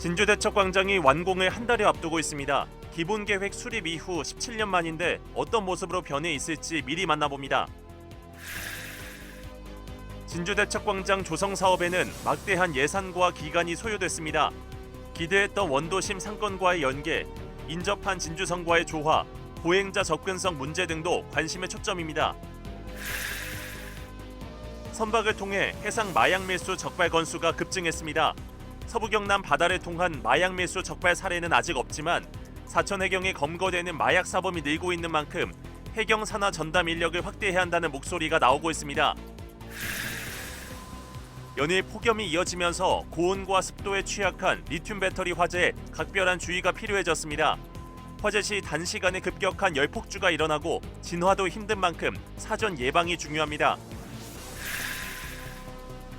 진주대첩광장이 완공을 한 달여 앞두고 있습니다. 기본 계획 수립 이후 17년 만인데 어떤 모습으로 변해 있을지 미리 만나봅니다. 진주대첩광장 조성 사업에는 막대한 예산과 기간이 소요됐습니다. 기대했던 원도심 상권과의 연계, 인접한 진주성과의 조화, 보행자 접근성 문제 등도 관심의 초점입니다. 선박을 통해 해상 마약 매수 적발 건수가 급증했습니다. 서부 경남 바다를 통한 마약 매수 적발 사례는 아직 없지만 사천 해경에 검거되는 마약 사범이 늘고 있는 만큼 해경 산하 전담 인력을 확대해야 한다는 목소리가 나오고 있습니다. 연일 폭염이 이어지면서 고온과 습도에 취약한 리튬 배터리 화재에 각별한 주의가 필요해졌습니다. 화재 시 단시간에 급격한 열폭주가 일어나고 진화도 힘든 만큼 사전 예방이 중요합니다.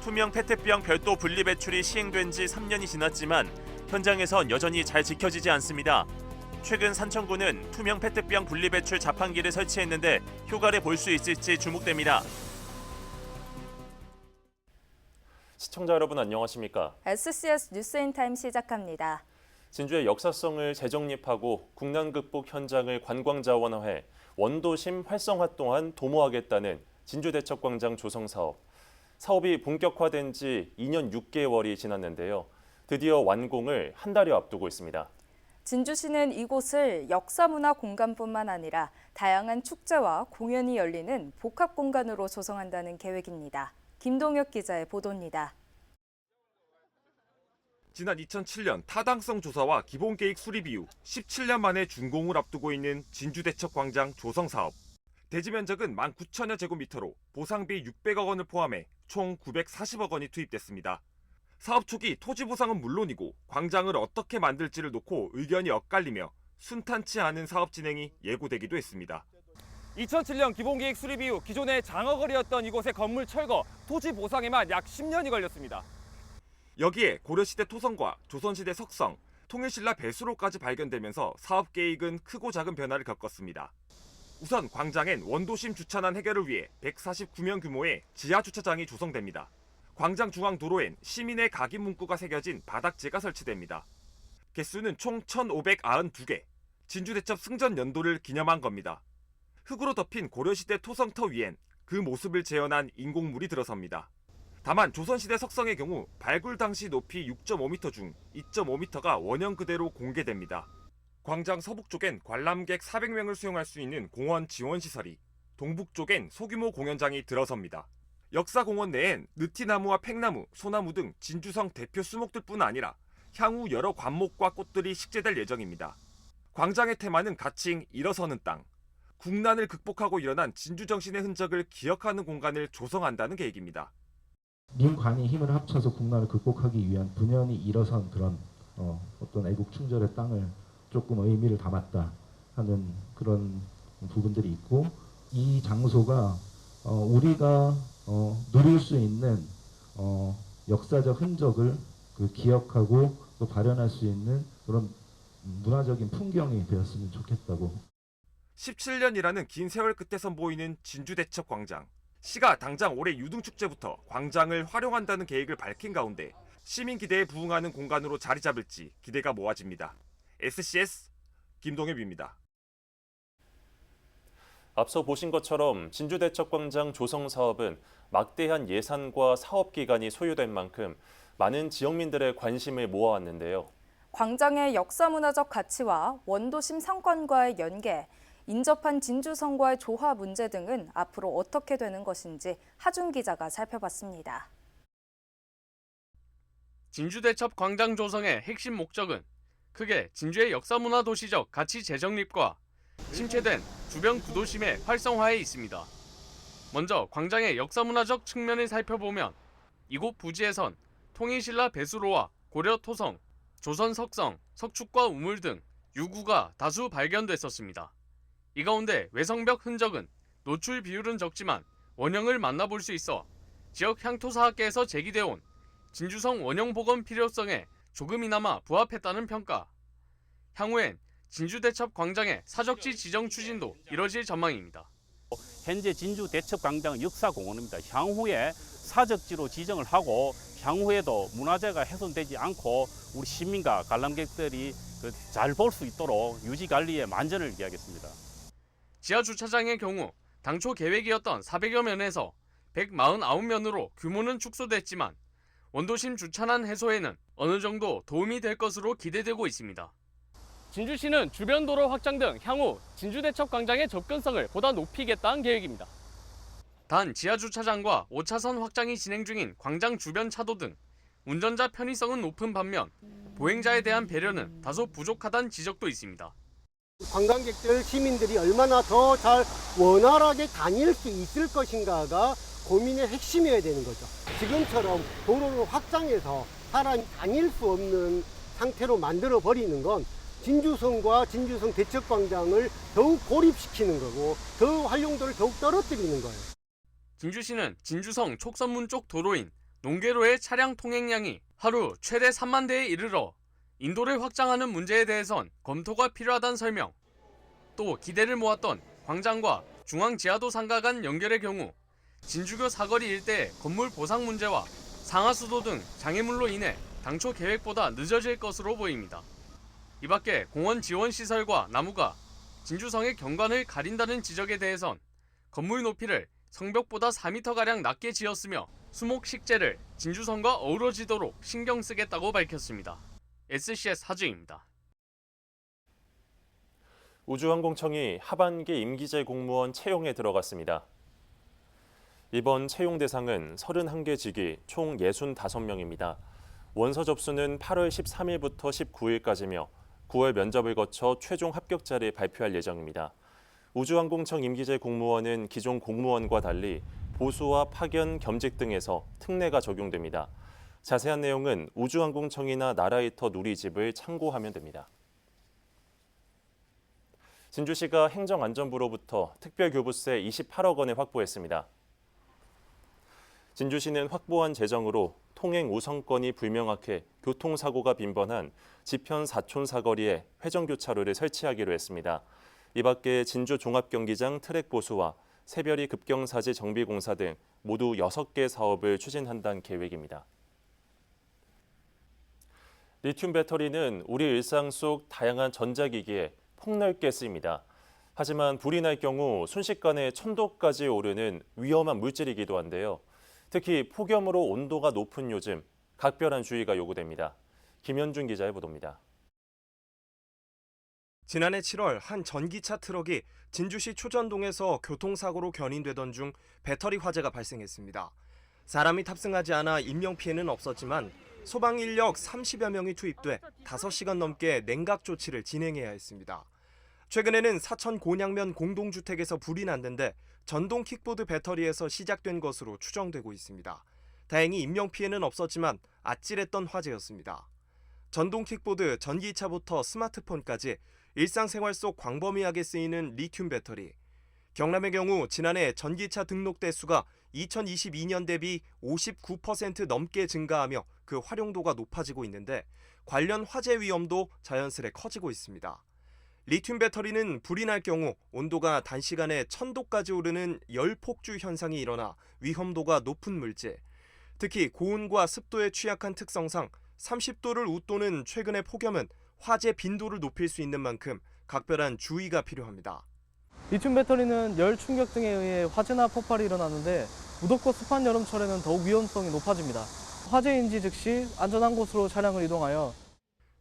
투명 페트병 별도 분리 배출이 시행된 지 3년이 지났지만 현장에선 여전히 잘 지켜지지 않습니다. 최근 산청구는 투명 페트병 분리 배출 자판기를 설치했는데 효과를 볼 수 있을지 주목됩니다. 시청자 여러분 안녕하십니까? SCS 뉴스인타임 시작합니다. 진주의 역사성을 재정립하고 국난 극복 현장을 관광 자원화해 원도심 활성화 또한 도모하겠다는 진주대첩광장 조성 사업. 사업이 본격화된 지 2년 6개월이 지났는데요. 드디어 완공을 한 달여 앞두고 있습니다. 진주시는 이곳을 역사문화 공간뿐만 아니라 다양한 축제와 공연이 열리는 복합 공간으로 조성한다는 계획입니다. 김동혁 기자의 보도입니다. 지난 2007년 타당성 조사와 기본계획 수립 이후 17년 만에 준공을 앞두고 있는 진주대첩광장 조성 사업. 대지 면적은 19,000여 제곱미터로 보상비 600억 원을 포함해 총 940억 원이 투입됐습니다. 사업 초기 토지 보상은 물론이고 광장을 어떻게 만들지를 놓고 의견이 엇갈리며 순탄치 않은 사업 진행이 예고되기도 했습니다. 2007년 기본계획 수립 이후 기존의 장어거리였던 이곳의 건물 철거, 토지 보상에만 약 10년이 걸렸습니다. 여기에 고려시대 토성과 조선시대 석성, 통일신라 배수로까지 발견되면서 사업 계획은 크고 작은 변화를 겪었습니다. 우선 광장엔 원도심 주차난 해결을 위해 149명 규모의 지하 주차장이 조성됩니다. 광장 중앙 도로엔 시민의 각인 문구가 새겨진 바닥재가 설치됩니다. 개수는 총 1,592개. 진주대첩 승전 연도를 기념한 겁니다. 흙으로 덮인 고려시대 토성터 위엔 그 모습을 재현한 인공물이 들어섭니다. 다만 조선시대 석성의 경우 발굴 당시 높이 6.5m 중 2.5m가 원형 그대로 공개됩니다. 광장 서북 쪽엔 관람객 400명을 수용할 수 있는 공원 지원 시설이, 동북 쪽엔 소규모 공연장이 들어섭니다. 역사 공원 내엔 느티나무와 팽나무, 소나무 등 진주성 대표 수목들뿐 아니라 향후 여러 관목과 꽃들이 식재될 예정입니다. 광장의 테마는 가칭 일어서는 땅. 국난을 극복하고 일어난 진주 정신의 흔적을 기억하는 공간을 조성한다는 계획입니다. 민관이 힘을 합쳐서 국난을 극복하기 위한 분연히 일어선 그런 어, 어떤 애국 충절의 땅을 조금 의미를 담았다 하는 그런 부분들이 있고 이 장소가 어, 우리가 어, 누릴 수 있는 어, 역사적 흔적을 그 기억하고 또 발현할 수 있는 그런 문화적인 풍경이 되었으면 좋겠다고 17년이라는 긴 세월 끝에 선보이는 진주대첩 광장. 시가 당장 올해 유등축제부터 광장을 활용한다는 계획을 밝힌 가운데 시민 기대에 부응하는 공간으로 자리 잡을지 기대가 모아집니다. SCS 김동엽입니다. 앞서 보신 것처럼 진주대첩광장 조성 사업은 막대한 예산과 사업 기간이 소요된 만큼 많은 지역민들의 관심을 모아왔는데요. 광장의 역사문화적 가치와 원도심 상권과의 연계, 인접한 진주성과의 조화 문제 등은 앞으로 어떻게 되는 것인지 하준 기자가 살펴봤습니다. 진주대첩 광장 조성의 핵심 목적은 크게 진주의 역사문화 도시적 가치 재정립과 침체된 주변 구도심의 활성화에 있습니다. 먼저 광장의 역사문화적 측면을 살펴보면 이곳 부지에선 통일신라 배수로와 고려 토성, 조선 석성, 석축과 우물 등 유구가 다수 발견됐었습니다. 이 가운데 외성벽 흔적은 노출 비율은 적지만 원형을 만나볼 수 있어 지역 향토사학계에서 제기되어 온 진주성 원형 복원 필요성에 조금이나마 부합했다는 평가. 향후엔 진주대첩 광장의 사적지 지정 추진도 이뤄질 전망입니다. 현재 진주 대첩 광장 역사 공원입니다. 향후에 사적지로 지정을 하고 향후에도 문화재가 훼손되지 않고 우리 시민과 관람객들이 잘 볼 수 있도록 유지 관리에 만전을 기하겠습니다. 지하 주차장의 경우 당초 계획이었던 400여 면에서 149면으로 규모는 축소됐지만 원도심 주차난 해소에는 어느 정도 도움이 될 것으로 기대되고 있습니다. 진주시는 주변 도로 확장 등 향후 진주대첩 광장의 접근성을 보다 높이겠다는 계획입니다. 단 지하 주차장과 5차선 확장이 진행 중인 광장 주변 차도 등 운전자 편의성은 높은 반면 보행자에 대한 배려는 다소 부족하다는 지적도 있습니다. 관광객들, 시민들이 얼마나 더 잘 원활하게 다닐 수 있을 것인가가 고민의 핵심이어야 되는 거죠. 지금처럼 도로를 확장해서 사람이 다닐 수 없는 상태로 만들어 버리는 건 진주성과 진주성 대척광장을 더욱 고립시키는 거고 더 활용도를 더욱 떨어뜨리는 거예요. 진주시는 진주성 촉선문 쪽 도로인 농계로의 차량 통행량이 하루 최대 3만 대에 이르러 인도를 확장하는 문제에 대해선 검토가 필요하다는 설명. 또 기대를 모았던 광장과 중앙 지하도 상가 간 연결의 경우 진주교 사거리 일대의 건물 보상 문제와 상하수도 등 장애물로 인해 당초 계획보다 늦어질 것으로 보입니다. 이 밖에 공원 지원 시설과 나무가 진주성의 경관을 가린다는 지적에 대해선 건물 높이를 성벽보다 4m가량 낮게 지었으며 수목 식재를 진주성과 어우러지도록 신경 쓰겠다고 밝혔습니다. SCS 하주입니다. 우주항공청이 하반기 임기제 공무원 채용에 들어갔습니다. 이번 채용 대상은 31개 직위 총 65명입니다. 원서 접수는 8월 13일부터 19일까지며 9월 면접을 거쳐 최종 합격자를 발표할 예정입니다. 우주항공청 임기제 공무원은 기존 공무원과 달리 보수와 파견, 겸직 등에서 특례가 적용됩니다. 자세한 내용은 우주항공청이나 나라이터 누리집을 참고하면 됩니다. 진주시가 행정안전부로부터 특별교부세 28억 원을 확보했습니다. 진주시는 확보한 재정으로 통행 우선권이 불명확해 교통사고가 빈번한 지편 사촌 사거리에 회전교차로를 설치하기로 했습니다. 이 밖에 진주 종합경기장 트랙 보수와 새별이 급경사지 정비공사 등 모두 6개 사업을 추진한다는 계획입니다. 리튬 배터리는 우리 일상 속 다양한 전자기기에 폭넓게 쓰입니다. 하지만 불이 날 경우 순식간에 천도까지 오르는 위험한 물질이기도 한데요. 특히 폭염으로 온도가 높은 요즘 각별한 주의가 요구됩니다. 김현준 기자의 보도입니다. 지난해 7월 한 전기차 트럭이 진주시 초전동에서 교통사고로 견인되던 중 배터리 화재가 발생했습니다. 사람이 탑승하지 않아 인명피해는 없었지만 소방 인력 30여 명이 투입돼 5시간 넘게 냉각 조치를 진행해야 했습니다. 최근에는 사천 곤양면 공동주택에서 불이 났는데 전동 킥보드 배터리에서 시작된 것으로 추정되고 있습니다. 다행히 인명 피해는 없었지만 아찔했던 화재였습니다. 전동 킥보드, 전기차부터 스마트폰까지 일상생활 속 광범위하게 쓰이는 리튬 배터리. 경남의 경우 지난해 전기차 등록 대수가 2022년 대비 59% 넘게 증가하며 그 활용도가 높아지고 있는데 관련 화재 위험도 자연스레 커지고 있습니다. 리튬 배터리는 불이 날 경우 온도가 단시간에 1000도까지 오르는 열폭주 현상이 일어나 위험도가 높은 물질. 특히 고온과 습도에 취약한 특성상 30도를 웃도는 최근의 폭염은 화재 빈도를 높일 수 있는 만큼 각별한 주의가 필요합니다. 리튬 배터리는 열 충격 등에 의해 화재나 폭발이 일어나는데 무덥고 습한 여름철에는 더욱 위험성이 높아집니다. 화재 인지 즉시 안전한 곳으로 차량을 이동하여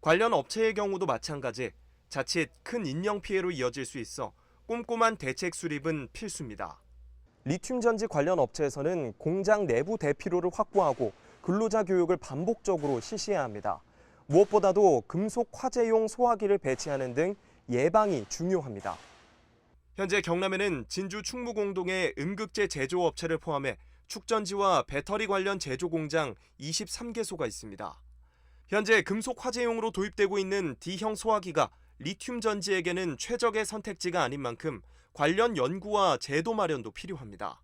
관련 업체의 경우도 마찬가지. 자칫 큰 인명 피해로 이어질 수 있어 꼼꼼한 대책 수립은 필수입니다. 리튬 전지 관련 업체에서는 공장 내부 대피로를 확보하고 근로자 교육을 반복적으로 실시해야 합니다. 무엇보다도 금속 화재용 소화기를 배치하는 등 예방이 중요합니다. 현재 경남에는 진주 충무공동의 음극재 제조업체를 포함해 축전지와 배터리 관련 제조 공장 23개소가 있습니다. 현재 금속 화재용으로 도입되고 있는 D형 소화기가 리튬 전지에게는 최적의 선택지가 아닌 만큼 관련 연구와 제도 마련도 필요합니다.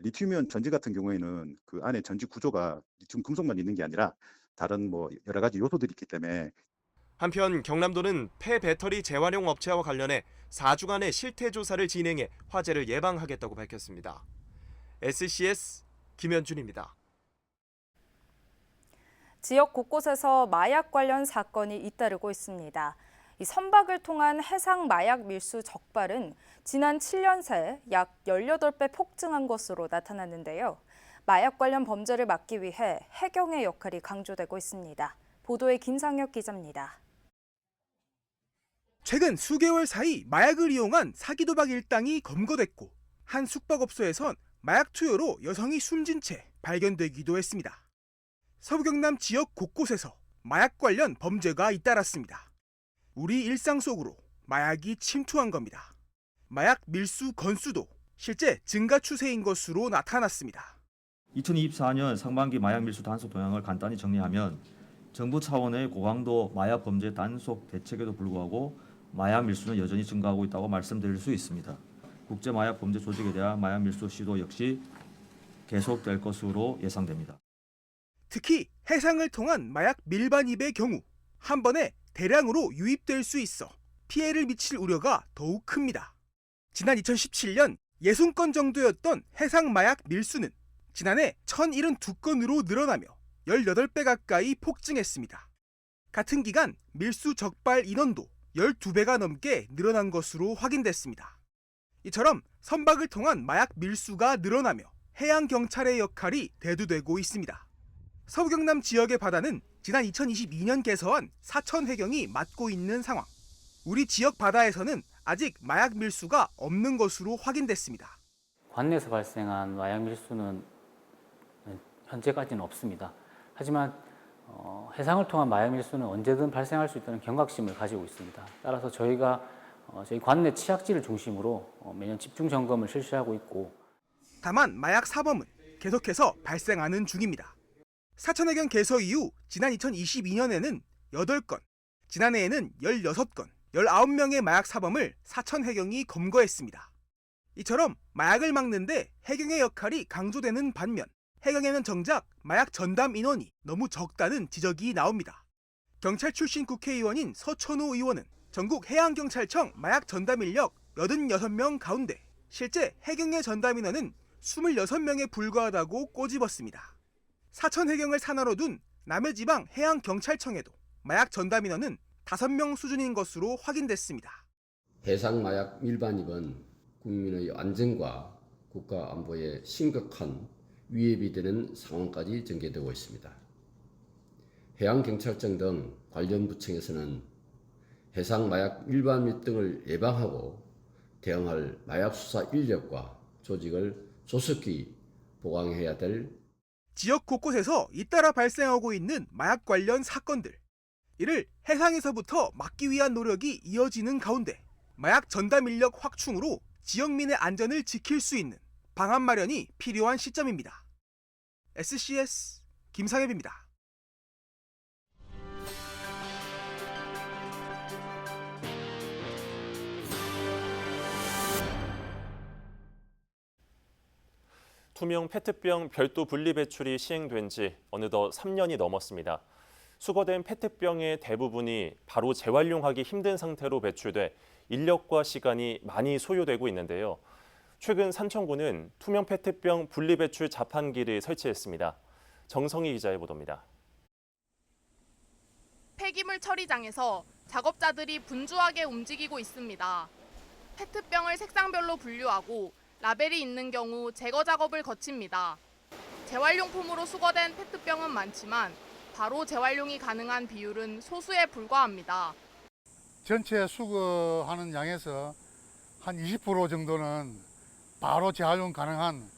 리튬이온 전지 같은 경우에는 그 안에 전지 구조가 리튬 금속만 있는 게 아니라 다른 뭐 여러 가지 요소들이 있기 때문에 한편 경남도는 폐 배터리 재활용 업체와 관련해 4주간의 실태 조사를 진행해 화재를 예방하겠다고 밝혔습니다. SCS 김현준입니다. 지역 곳곳에서 마약 관련 사건이 잇따르고 있습니다. 이 선박을 통한 해상 마약 밀수 적발은 지난 7년 새 약 18배 폭증한 것으로 나타났는데요. 마약 관련 범죄를 막기 위해 해경의 역할이 강조되고 있습니다. 보도에 김상혁 기자입니다. 최근 수개월 사이 마약을 이용한 사기 도박 일당이 검거됐고 한 숙박업소에선 마약 투여로 여성이 숨진 채 발견되기도 했습니다. 서부 경남 지역 곳곳에서 마약 관련 범죄가 잇따랐습니다. 우리 일상 속으로 마약이 침투한 겁니다. 마약 밀수 건수도 실제 증가 추세인 것으로 나타났습니다. 2024년 상반기 마약 밀수 단속 동향을 간단히 정리하면 정부 차원의 고강도 마약 범죄 단속 대책에도 불구하고 마약 밀수는 여전히 증가하고 있다고 말씀드릴 수 있습니다. 국제 마약 범죄 조직에 대한 마약 밀수 시도 역시 계속될 것으로 예상됩니다. 특히 해상을 통한 마약 밀반입의 경우 한 번에 대량으로 유입될 수 있어 피해를 미칠 우려가 더욱 큽니다. 지난 2017년 60건 정도였던 해상 마약 밀수는 지난해 1072건으로 늘어나며 18배 가까이 폭증했습니다. 같은 기간 밀수 적발 인원도 12배가 넘게 늘어난 것으로 확인됐습니다. 이처럼 선박을 통한 마약 밀수가 늘어나며 해양 경찰의 역할이 대두되고 있습니다. 서부 경남 지역의 바다는 지난 2022년 개서한 사천 해경이 맡고 있는 상황. 우리 지역 바다에서는 아직 마약 밀수가 없는 것으로 확인됐습니다. 관내에서 발생한 마약 밀수는 현재까지는 없습니다. 하지만 어, 해상을 통한 마약 밀수는 언제든 발생할 수 있다는 경각심을 가지고 있습니다. 따라서 저희가 어, 저희 관내 치약지를 중심으로 어, 매년 집중 점검을 실시하고 있고 다만 마약 사범은 계속해서 발생하는 중입니다. 사천해경 개서 이후 지난 2022년에는 8건, 지난해에는 16건, 19명의 마약 사범을 사천해경이 검거했습니다. 이처럼 마약을 막는데 해경의 역할이 강조되는 반면 해경에는 정작 마약 전담 인원이 너무 적다는 지적이 나옵니다. 경찰 출신 국회의원인 서천호 의원은 전국 해양경찰청 마약 전담 인력 86명 가운데 실제 해경의 전담 인원은 26명에 불과하다고 꼬집었습니다. 사천 해경을 산하로 둔 남해지방 해양경찰청에도 마약 전담 인원은 5명 수준인 것으로 확인됐습니다. 해상 마약 밀반입은 국민의 안전과 국가 안보에 심각한 위협이 되는 상황까지 전개되고 있습니다. 해양경찰청 등 관련 부청에서는 해상 마약 밀반입 등을 예방하고 대응할 마약 수사 인력과 조직을 조속히 보강해야 될 지역 곳곳에서 잇따라 발생하고 있는 마약 관련 사건들. 이를 해상에서부터 막기 위한 노력이 이어지는 가운데 마약 전담 인력 확충으로 지역민의 안전을 지킬 수 있는 방안 마련이 필요한 시점입니다. SCS 김상엽입니다. 투명 페트병 별도 분리 배출이 시행된 지 어느덧 3년이 넘었습니다. 수거된 페트병의 대부분이 바로 재활용하기 힘든 상태로 배출돼 인력과 시간이 많이 소요되고 있는데요. 최근 산청구는 투명 페트병 분리 배출 자판기를 설치했습니다. 정성희 기자의 보도입니다. 폐기물 처리장에서 작업자들이 분주하게 움직이고 있습니다. 페트병을 색상별로 분류하고 라벨이 있는 경우 제거 작업을 거칩니다. 재활용품으로 수거된 페트병은 많지만 바로 재활용이 가능한 비율은 소수에 불과합니다. 전체 수거하는 양에서 한 20% 정도는 바로 재활용 가능한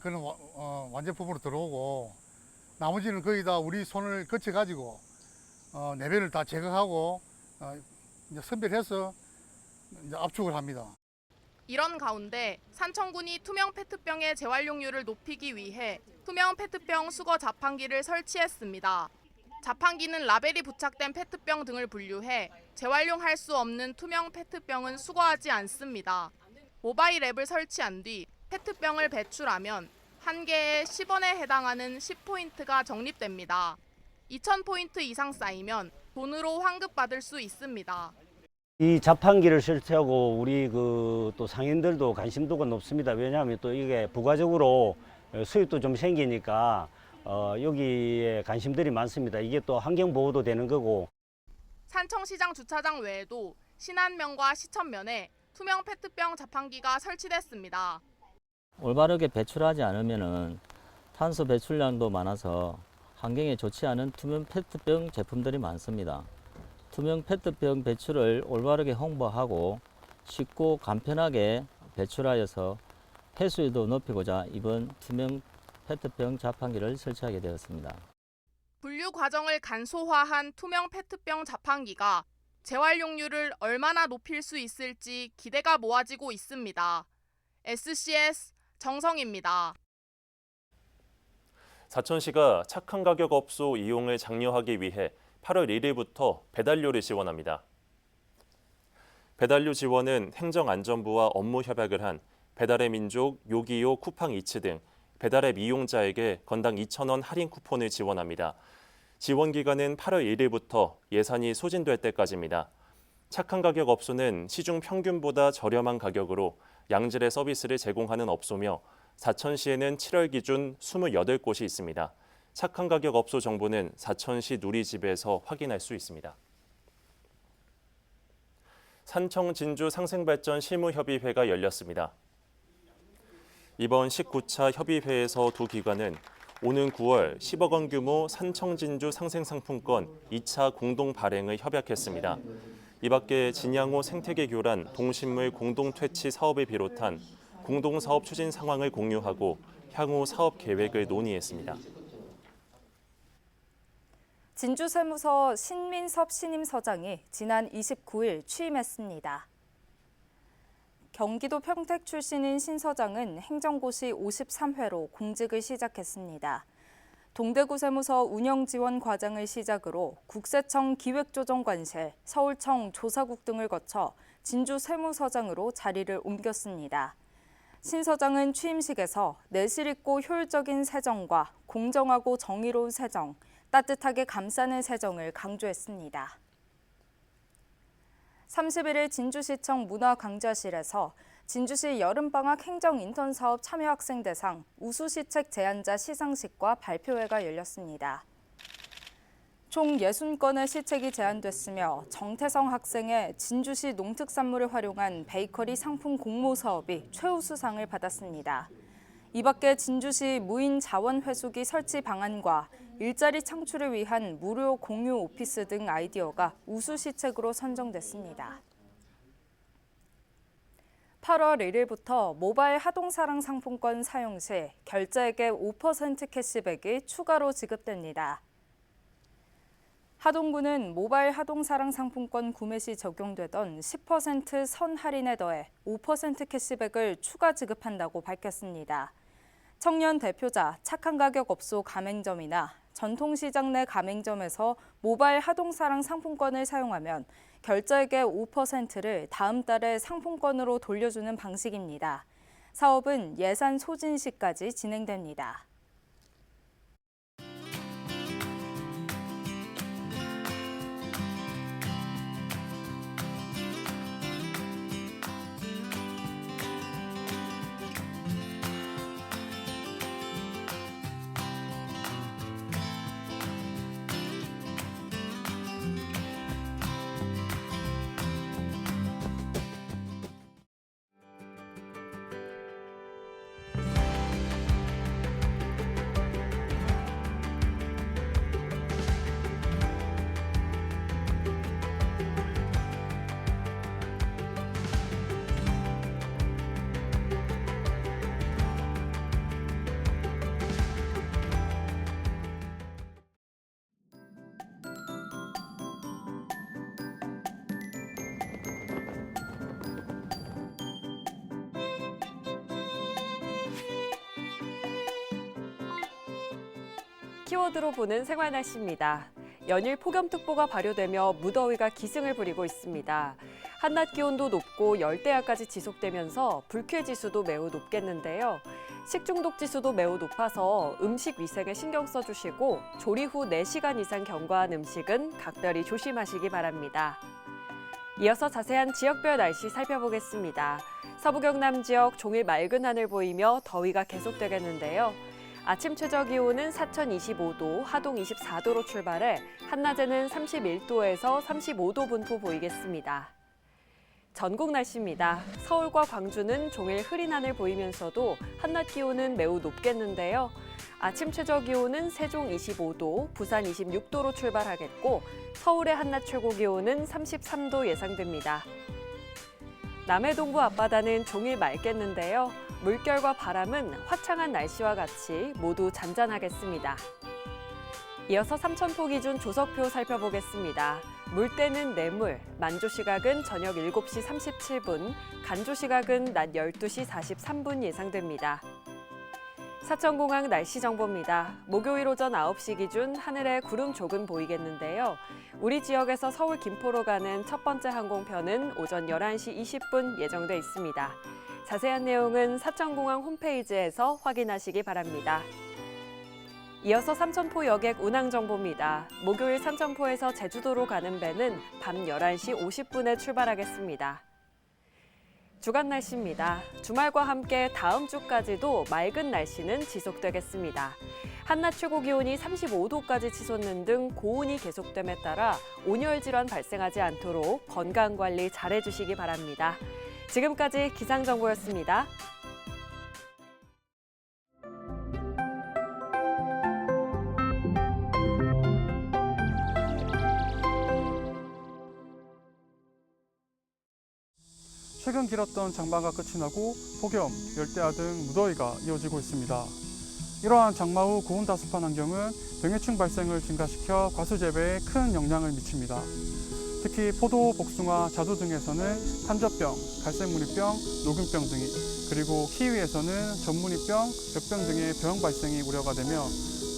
그런 와- 어, 완제품으로 들어오고 나머지는 거의 다 우리 손을 거쳐 가지고 어, 내배를 다 제거하고 어, 선별해서 압축을 합니다. 이런 가운데 산청군이 투명 페트병의 재활용률을 높이기 위해 투명 페트병 수거 자판기를 설치했습니다. 자판기는 라벨이 부착된 페트병 등을 분류해 재활용할 수 없는 투명 페트병은 수거하지 않습니다. 모바일 앱을 설치한 뒤 페트병을 배출하면 한 개에 10원에 해당하는 10포인트가 적립됩니다. 2,000포인트 이상 쌓이면 돈으로 환급받을 수 있습니다. 이 자판기를 설치하고 우리 그 또 상인들도 관심도가 높습니다. 왜냐하면 또 이게 부가적으로 수입도 좀 생기니까 어, 여기에 관심들이 많습니다. 이게 또 환경 보호도 되는 거고 산청시장 주차장 외에도 신안면과 시천면에 투명 페트병 자판기가 설치됐습니다. 올바르게 배출하지 않으면은 탄소 배출량도 많아서 환경에 좋지 않은 투명 페트병 제품들이 많습니다. 투명 페트병 배출을 올바르게 홍보하고 쉽고 간편하게 배출하여서 폐수율도 높이고자 이번 투명 페트병 자판기를 설치하게 되었습니다. 분류 과정을 간소화한 투명 페트병 자판기가 재활용률을 얼마나 높일 수 있을지 기대가 모아지고 있습니다. SCS 정성입니다. 사천시가 착한 가격 업소 이용을 장려하기 위해 8월 1일부터 배달료를 지원합니다. 배달료 지원은 행정안전부와 업무 협약을 한 배달의 민족, 요기요, 쿠팡 이츠 등 배달앱 이용자에게 건당 2,000원 할인 쿠폰을 지원합니다. 지원 기간은 8월 1일부터 예산이 소진될 때까지입니다. 착한 가격 업소는 시중 평균보다 저렴한 가격으로 양질의 서비스를 제공하는 업소며 사천시에는 7월 기준 28곳이 있습니다. 착한 가격 업소 정보는 사천시 누리집에서 확인할 수 있습니다. 산청 진주 상생발전 실무협의회가 열렸습니다. 이번 19차 협의회에서 두 기관은 오는 9월 10억 원 규모 산청 진주 상생상품권 2차 공동 발행을 협약했습니다. 이 밖에 진양호 생태계 교란 동식물 공동 퇴치 사업을 비롯한 공동 사업 추진 상황을 공유하고 향후 사업 계획을 논의했습니다. 진주세무서 신민섭 신임 서장이 지난 29일 취임했습니다. 경기도 평택 출신인 신 서장은 행정고시 53회로 공직을 시작했습니다. 동대구 세무서 운영 지원 과정을 시작으로 국세청 기획조정관실, 서울청 조사국 등을 거쳐 진주 세무서장으로 자리를 옮겼습니다. 신 서장은 취임식에서 내실 있고 효율적인 세정과 공정하고 정의로운 세정, 따뜻하게 감싸는 세정을 강조했습니다. 31일 진주시청 문화강좌실에서 진주시 여름방학 행정 인턴 사업 참여 학생 대상 우수시책 제안자 시상식과 발표회가 열렸습니다. 총 60건의 시책이 제안됐으며 정태성 학생의 진주시 농특산물을 활용한 베이커리 상품 공모 사업이 최우수상을 받았습니다. 이 밖에 진주시 무인 자원 회수기 설치 방안과 일자리 창출을 위한 무료 공유 오피스 등 아이디어가 우수 시책으로 선정됐습니다. 8월 1일부터 모바일 하동사랑 상품권 사용 시 결제액의 5% 캐시백이 추가로 지급됩니다. 하동구는 모바일 하동사랑 상품권 구매 시 적용되던 10% 선 할인에 더해 5% 캐시백을 추가 지급한다고 밝혔습니다. 청년 대표자 착한 가격 업소 가맹점이나 전통시장 내 가맹점에서 모바일 하동사랑 상품권을 사용하면 결제액의 5%를 다음 달에 상품권으로 돌려주는 방식입니다. 사업은 예산 소진 시까지 진행됩니다. 키워드로 보는 생활 날씨입니다. 연일 폭염특보가 발효되며 무더위가 기승을 부리고 있습니다. 한낮 기온도 높고 열대야까지 지속되면서 불쾌 지수도 매우 높겠는데요. 식중독 지수도 매우 높아서 음식 위생에 신경 써주시고 조리 후 4시간 이상 경과한 음식은 각별히 조심하시기 바랍니다. 이어서 자세한 지역별 날씨 살펴보겠습니다. 서부 경남 지역 종일 맑은 하늘 보이며 더위가 계속되겠는데요. 아침 최저 기온은 사천 25도, 하동 24도로 출발해 한낮에는 31도에서 35도 분포 보이겠습니다. 전국 날씨입니다. 서울과 광주는 종일 흐린 하늘 보이면서도 한낮 기온은 매우 높겠는데요. 아침 최저 기온은 세종 25도, 부산 26도로 출발하겠고 서울의 한낮 최고 기온은 33도 예상됩니다. 남해 동부 앞바다는 종일 맑겠는데요. 물결과 바람은 화창한 날씨와 같이 모두 잔잔하겠습니다. 이어서 삼천포 기준 조석표 살펴보겠습니다. 물때는 내물, 만조 시각은 저녁 7시 37분, 간조 시각은 낮 12시 43분 예상됩니다. 사천공항 날씨 정보입니다. 목요일 오전 9시 기준 하늘에 구름 조금 보이겠는데요. 우리 지역에서 서울 김포로 가는 첫 번째 항공편은 오전 11시 20분 예정돼 있습니다. 자세한 내용은 사천공항 홈페이지에서 확인하시기 바랍니다. 이어서 삼천포 여객 운항 정보입니다. 목요일 삼천포에서 제주도로 가는 배는 밤 11시 50분에 출발하겠습니다. 주간 날씨입니다. 주말과 함께 다음 주까지도 맑은 날씨는 지속되겠습니다. 한낮 최고 기온이 35도까지 치솟는 등 고온이 계속됨에 따라 온열 질환 발생하지 않도록 건강 관리 잘해 주시기 바랍니다. 지금까지 기상 정보였습니다. 최근 길었던 장마가 끝이 나고 폭염, 열대야 등 무더위가 이어지고 있습니다. 이러한 장마 후 고온 다습한 환경은 병해충 발생을 증가시켜 과수 재배에 큰 영향을 미칩니다. 특히 포도, 복숭아, 자두 등에서는 탄저병, 갈색무늬병, 녹균병 등이 그리고 키위에서는 전무늬병, 벽병 등의 병 발생이 우려가 되며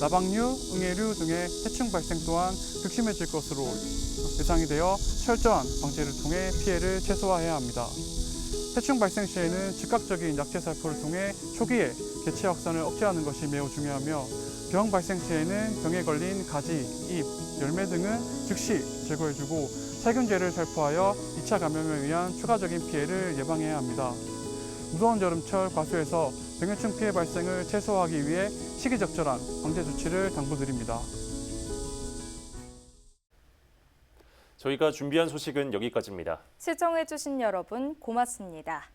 나방류, 응애류 등의 해충 발생 또한 극심해질 것으로 예상이 되어 철저한 방제를 통해 피해를 최소화해야 합니다. 해충 발생 시에는 즉각적인 약제 살포를 통해 초기에 개체 확산을 억제하는 것이 매우 중요하며 병 발생 시에는 병에 걸린 가지, 잎, 열매 등은 즉시 제거해주고 살균제를 살포하여 2차 감염에 의한 추가적인 피해를 예방해야 합니다. 무더운 여름철 과수에서 병해충 피해 발생을 최소화하기 위해 시기적절한 방제 조치를 당부드립니다. 저희가 준비한 소식은 여기까지입니다. 시청해주신 여러분 고맙습니다.